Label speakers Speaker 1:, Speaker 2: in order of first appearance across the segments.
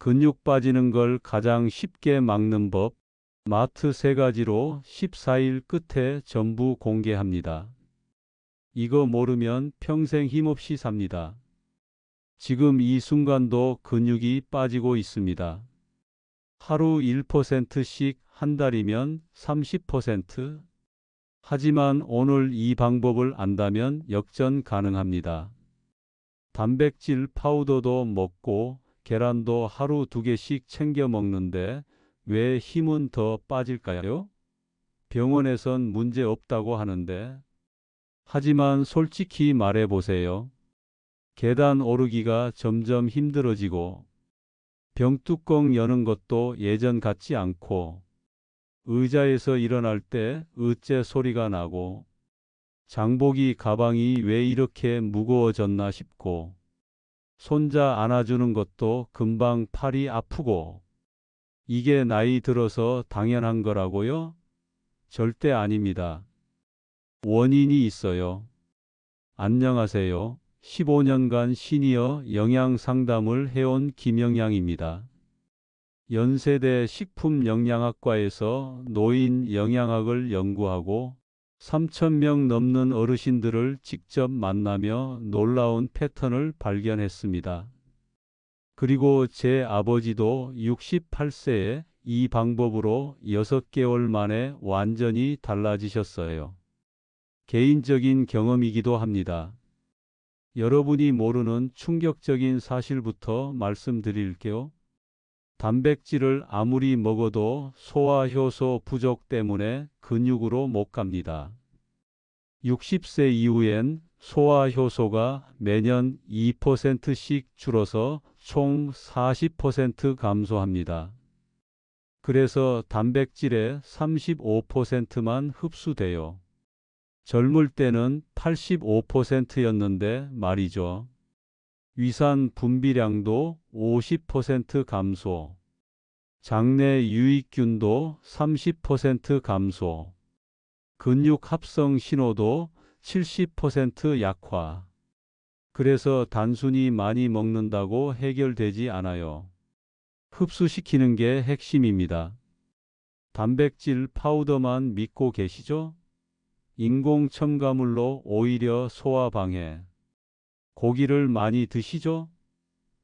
Speaker 1: 근육 빠지는 걸 가장 쉽게 막는 법, 마트 세 가지로 14일 끝에 전부 공개합니다. 이거 모르면 평생 힘없이 삽니다. 지금 이 순간도 근육이 빠지고 있습니다. 하루 1%씩 한 달이면 30%? 하지만 오늘 이 방법을 안다면 역전 가능합니다. 단백질 파우더도 먹고 계란도 하루 두 개씩 챙겨 먹는데 왜 힘은 더 빠질까요? 병원에선 문제 없다고 하는데. 하지만 솔직히 말해 보세요. 계단 오르기가 점점 힘들어지고 병뚜껑 여는 것도 예전 같지 않고 의자에서 일어날 때 으째 소리가 나고 장보기 가방이 왜 이렇게 무거워졌나 싶고 손자 안아주는 것도 금방 팔이 아프고 이게 나이 들어서 당연한 거라고요? 절대 아닙니다. 원인이 있어요. 안녕하세요. 15년간 시니어 영양 상담을 해온 김영양입니다. 연세대 식품영양학과에서 노인 영양학을 연구하고 3,000명 넘는 어르신들을 직접 만나며 놀라운 패턴을 발견했습니다. 그리고 제 아버지도 68세에 이 방법으로 6개월 만에 완전히 달라지셨어요. 개인적인 경험이기도 합니다. 여러분이 모르는 충격적인 사실부터 말씀드릴게요. 단백질을 아무리 먹어도 소화효소 부족 때문에 근육으로 못 갑니다. 60세 이후엔 소화효소가 매년 2%씩 줄어서 총 40% 감소합니다. 그래서 단백질의 35%만 흡수돼요. 젊을 때는 85%였는데 말이죠. 위산 분비량도 50% 감소. 장내 유익균도 30% 감소. 근육 합성 신호도 70% 약화. 그래서 단순히 많이 먹는다고 해결되지 않아요. 흡수시키는 게 핵심입니다. 단백질 파우더만 믿고 계시죠? 인공 첨가물로 오히려 소화 방해. 고기를 많이 드시죠?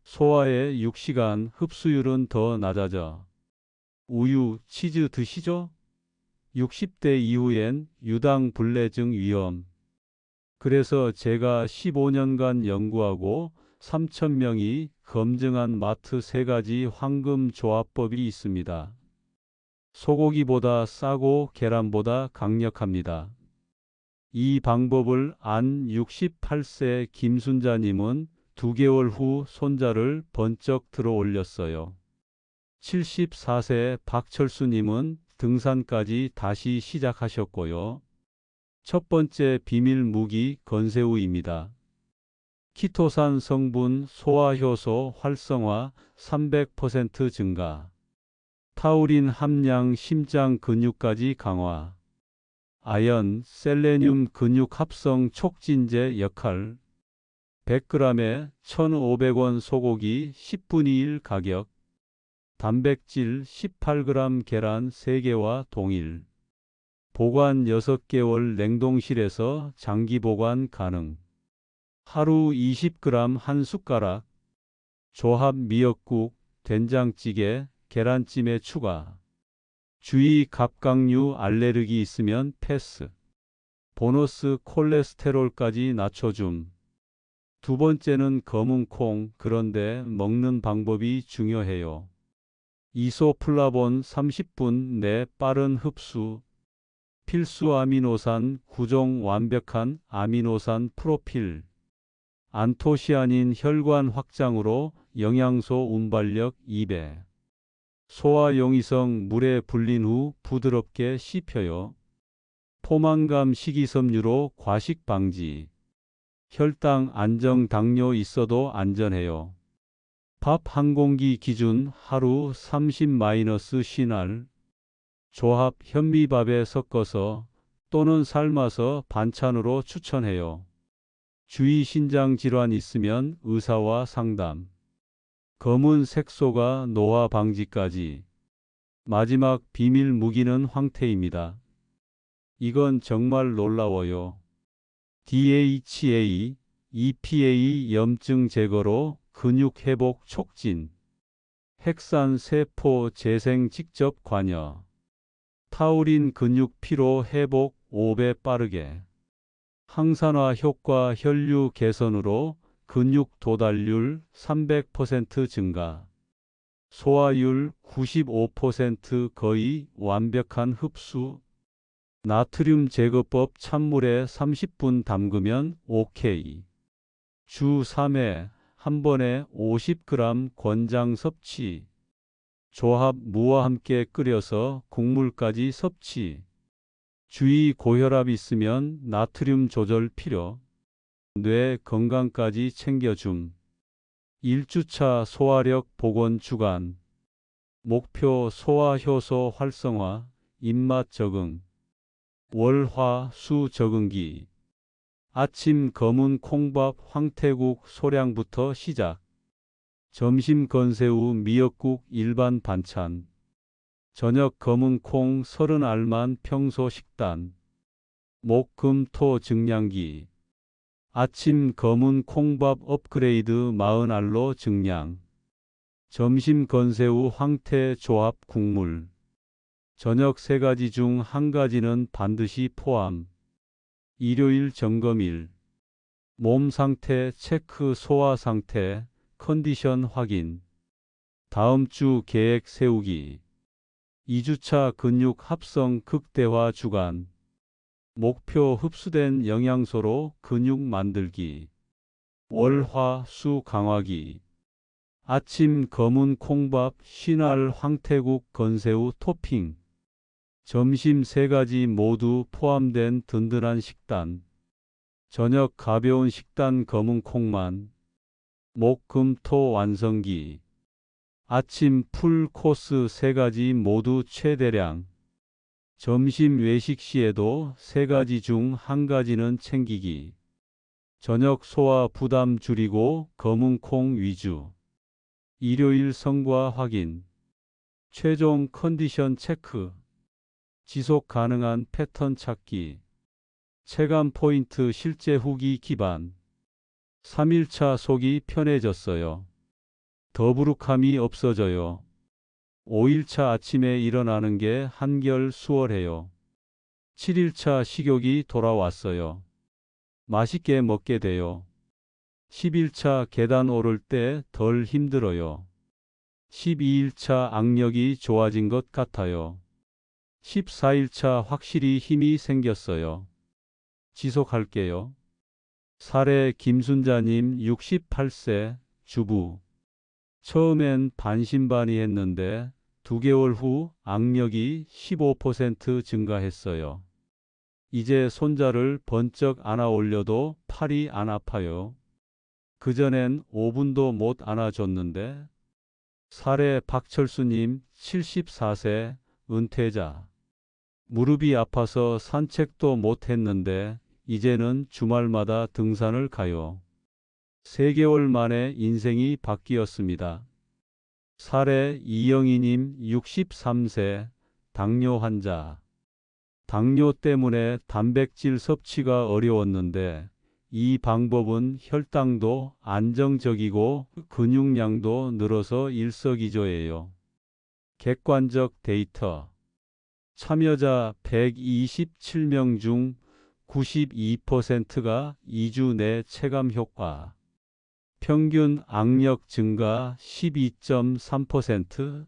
Speaker 1: 소화의 6시간 흡수율은 더 낮아져. 우유, 치즈 드시죠? 60대 이후엔 유당 불내증 위험. 그래서 제가 15년간 연구하고 3,000명이 검증한 마트 세 가지 황금 조합법이 있습니다. 소고기보다 싸고 계란보다 강력합니다. 이 방법을 안 68세 김순자님은 2개월 후 손자를 번쩍 들어 올렸어요. 74세 박철수님은 등산까지 다시 시작하셨고요. 첫 번째 비밀 무기 건새우입니다. 키토산 성분 소화효소 활성화 300% 증가. 타우린 함량 심장 근육까지 강화. 아연, 셀레늄 근육 합성 촉진제 역할 100g에 1,500원 소고기 10분의 1 가격 단백질 18g 계란 3개와 동일 보관 6개월 냉동실에서 장기 보관 가능 하루 20g 한 숟가락 조합 미역국, 된장찌개, 계란찜에 추가 주의 갑각류 알레르기 있으면 패스. 보너스 콜레스테롤까지 낮춰줌. 두 번째는 검은 콩, 그런데 먹는 방법이 중요해요. 이소플라본 30분 내 빠른 흡수. 필수 아미노산 구종 완벽한 아미노산 프로필. 안토시아닌 혈관 확장으로 영양소 운발력 2배. 소화 용이성 물에 불린 후 부드럽게 씹혀요. 포만감 식이섬유로 과식 방지. 혈당 안정 당뇨 있어도 안전해요. 밥 한 공기 기준 하루 30-신알. 조합 현미밥에 섞어서 또는 삶아서 반찬으로 추천해요. 주의 신장 질환 있으면 의사와 상담. 검은 색소가 노화 방지까지. 마지막 비밀 무기는 황태입니다. 이건 정말 놀라워요. DHA, EPA 염증 제거로 근육 회복 촉진. 핵산 세포 재생 직접 관여. 타우린 근육 피로 회복 5배 빠르게. 항산화 효과 혈류 개선으로 근육 도달률 300% 증가. 소화율 95% 거의 완벽한 흡수. 나트륨 제거법 찬물에 30분 담그면 오케이. 주 3회 한 번에 50g 권장 섭취. 조합 무와 함께 끓여서 국물까지 섭취. 주의 고혈압 있으면 나트륨 조절 필요. 뇌 건강까지 챙겨줌. 1주차 소화력 복원 주간. 목표 소화 효소 활성화, 입맛 적응. 월화 수 적응기. 아침 검은 콩밥 황태국 소량부터 시작. 점심 건새우 미역국 일반 반찬. 저녁 검은 콩 서른 알만 평소 식단. 목금토 증량기. 아침 검은 콩밥 업그레이드 마흔 알로 증량. 점심 건새우 황태 조합 국물. 저녁 세 가지 중 한 가지는 반드시 포함. 일요일 점검일. 몸 상태 체크 소화 상태 컨디션 확인. 다음 주 계획 세우기. 2주차 근육 합성 극대화 주간. 목표 흡수된 영양소로 근육 만들기. 월화 수 강화기. 아침 검은 콩밥 신알 황태국 건새우 토핑. 점심 세 가지 모두 포함된 든든한 식단. 저녁 가벼운 식단 검은 콩만. 목 금 토 완성기. 아침 풀 코스 세 가지 모두 최대량. 점심 외식 시에도 세 가지 중 한 가지는 챙기기. 저녁 소화 부담 줄이고 검은 콩 위주. 일요일 성과 확인. 최종 컨디션 체크. 지속 가능한 패턴 찾기. 체감 포인트 실제 후기 기반. 3일차 속이 편해졌어요. 더부룩함이 없어져요. 5일차 아침에 일어나는 게 한결 수월해요. 7일차 식욕이 돌아왔어요. 맛있게 먹게 돼요. 10일차 계단 오를 때 덜 힘들어요. 12일차 악력이 좋아진 것 같아요. 14일차 확실히 힘이 생겼어요. 지속할게요. 사례 김순자님 68세 주부. 처음엔 반신반의 했는데 2개월 후 악력이 15% 증가했어요. 이제 손자를 번쩍 안아 올려도 팔이 안 아파요. 그전엔 5분도 못 안아줬는데 사례 박철수님 74세 은퇴자. 무릎이 아파서 산책도 못 했는데 이제는 주말마다 등산을 가요. 3개월 만에 인생이 바뀌었습니다. 사례 이영희님 63세 당뇨 환자. 당뇨 때문에 단백질 섭취가 어려웠는데 이 방법은 혈당도 안정적이고 근육량도 늘어서 일석이조예요. 객관적 데이터. 참여자 127명 중 92%가 2주 내 체감 효과. 평균 악력 증가 12.3%.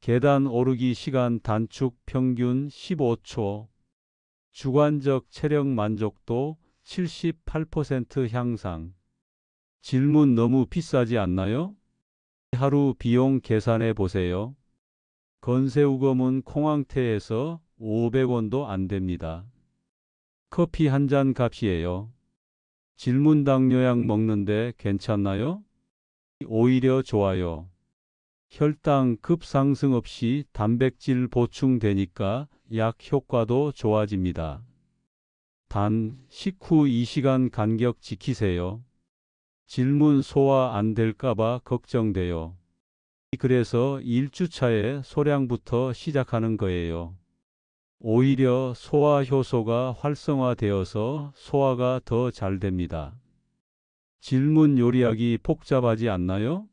Speaker 1: 계단 오르기 시간 단축 평균 15초. 주관적 체력 만족도 78% 향상. 질문 너무 비싸지 않나요? 하루 비용 계산해 보세요. 건새우검은 콩황태에서 500원도 안 됩니다. 커피 한 잔 값이에요. 질문 당뇨약 먹는데 괜찮나요? 오히려 좋아요. 혈당 급상승 없이 단백질 보충되니까 약 효과도 좋아집니다. 단 식후 2시간 간격 지키세요. 질문 소화 안 될까봐 걱정돼요. 그래서 1주차에 소량부터 시작하는 거예요. 오히려 소화 효소가 활성화되어서 소화가 더 잘 됩니다. 질문 요리하기 복잡하지 않나요?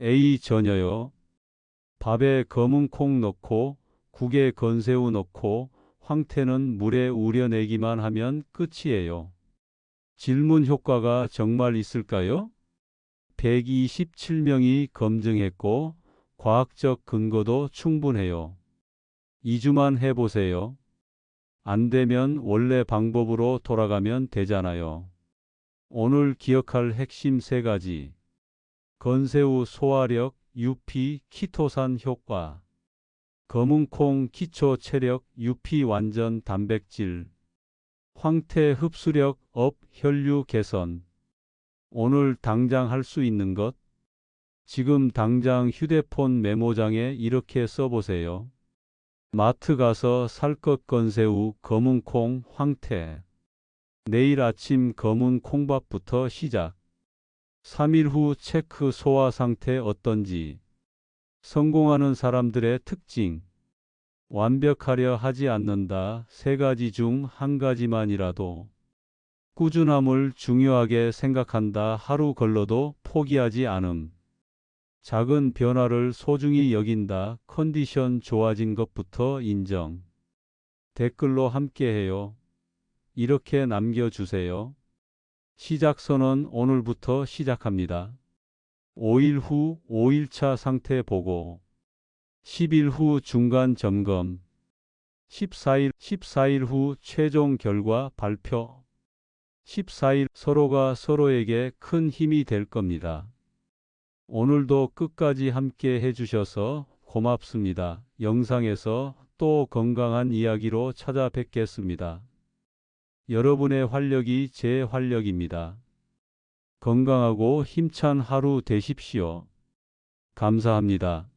Speaker 1: A 전혀요. 밥에 검은 콩 넣고 국에 건새우 넣고 황태는 물에 우려내기만 하면 끝이에요. 질문 효과가 정말 있을까요? 127명이 검증했고 과학적 근거도 충분해요. 2주만 해보세요. 안 되면 원래 방법으로 돌아가면 되잖아요. 오늘 기억할 핵심 세 가지. 건새우 소화력, UP, 키토산 효과. 검은콩 기초 체력, UP 완전 단백질. 황태 흡수력, 업, 혈류 개선. 오늘 당장 할 수 있는 것. 지금 당장 휴대폰 메모장에 이렇게 써보세요. 마트 가서 살 것 건새우, 검은콩, 황태. 내일 아침 검은 콩밥부터 시작. 3일 후 체크 소화 상태 어떤지. 성공하는 사람들의 특징. 완벽하려 하지 않는다. 세 가지 중 한 가지만이라도. 꾸준함을 중요하게 생각한다. 하루 걸러도 포기하지 않음. 작은 변화를 소중히 여긴다. 컨디션 좋아진 것부터 인정. 댓글로 함께해요. 이렇게 남겨주세요. 시작 선언 오늘부터 시작합니다. 5일 후 5일차 상태 보고 10일 후 중간 점검 14일 14일 후 최종 결과 발표 14일 서로가 서로에게 큰 힘이 될 겁니다. 오늘도 끝까지 함께 해주셔서 고맙습니다. 영상에서 또 건강한 이야기로 찾아뵙겠습니다. 여러분의 활력이 제 활력입니다. 건강하고 힘찬 하루 되십시오. 감사합니다.